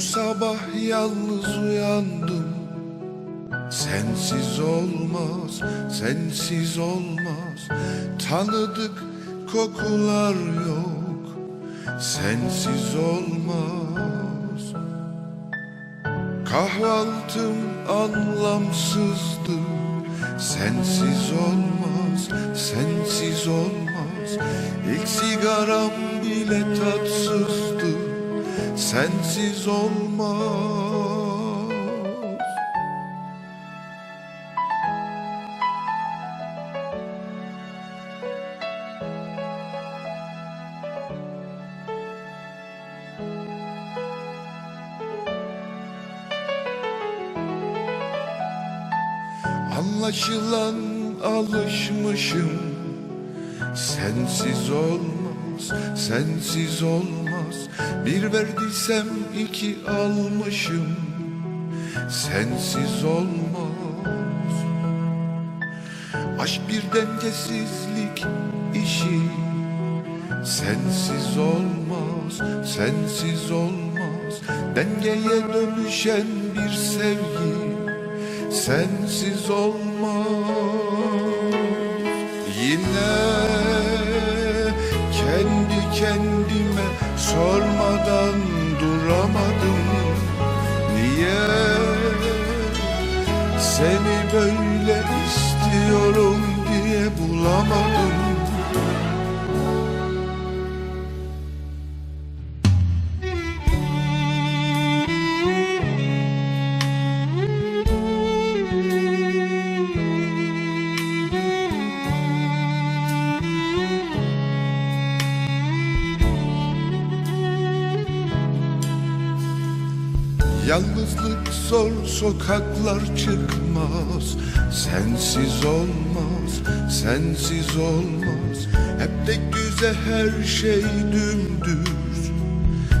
Bu sabah yalnız uyandım Sensiz olmaz, sensiz olmaz. Tanıdık kokular yok Sensiz olmaz. Kahvaltım anlamsızdı Sensiz olmaz, sensiz olmaz. İlk sigaram bile tatsızdı Sensiz olmaz. Anlaşılan alışmışım. Sensiz olmaz, sensiz olmaz Bir verdiysem iki almışım. Sensiz olmaz. Aşk bir dengesizlik işi. Sensiz olmaz, sensiz olmaz. Dengeye dönüşen bir sevgi. Sensiz olmaz. Yine kendi kendime sormadan duramadım. Niye? Seni böyle istiyorum diye bulamadım Yalnızlık zor sokaklar çıkmaz. Sensiz olmaz, sensiz olmaz. Hep de güzel her şey dümdüz.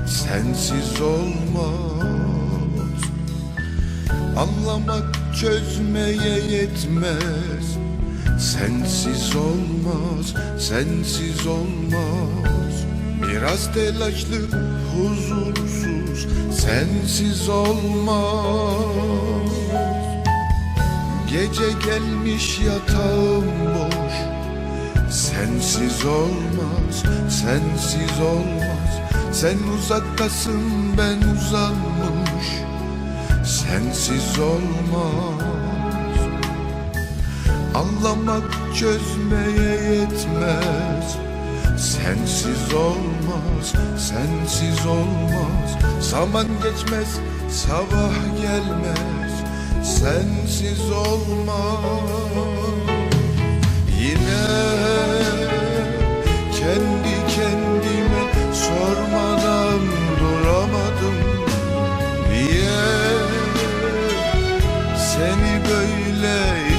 Sensiz olmaz. Anlamak çözmeye yetmez. Sensiz olmaz, sensiz olmaz. Biraz telaşlı, huzursuz Sensiz olmaz. Gece gelmiş yatağım boş. Sensiz olmaz, sensiz olmaz. Sen uzaktasın ben uzanmış. Sensiz olmaz. Anlamak çözmeye yetmez Sensiz olmaz, sensiz olmaz. Zaman geçmez, sabah gelmez. Sensiz olmaz. Yine kendi kendime sormadan duramadım. Niye seni böyle